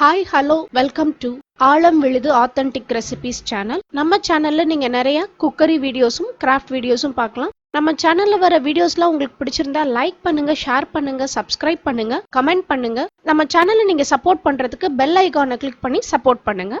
Hi hello welcome to ஆழம் விழுது authentic recipes channel நம்ம சேனல்ல நீங்க நிறைய குக்கரி வீடியோஸும் கிராஃப்ட் வீடியோஸும் பார்க்கலாம். நம்ம சேனல்ல வர வீடியோஸ்லாம் உங்களுக்கு பிடிச்சிருந்தா லைக் பண்ணுங்க ஷேர் பண்ணுங்க சப்ஸ்கிரைப் பண்ணுங்க கமெண்ட் பண்ணுங்க. நம்ம சேனலை நீங்க சப்போர்ட் பண்றதுக்கு பெல் ஐகானை கிளிக் பண்ணி சப்போர்ட் பண்ணுங்க.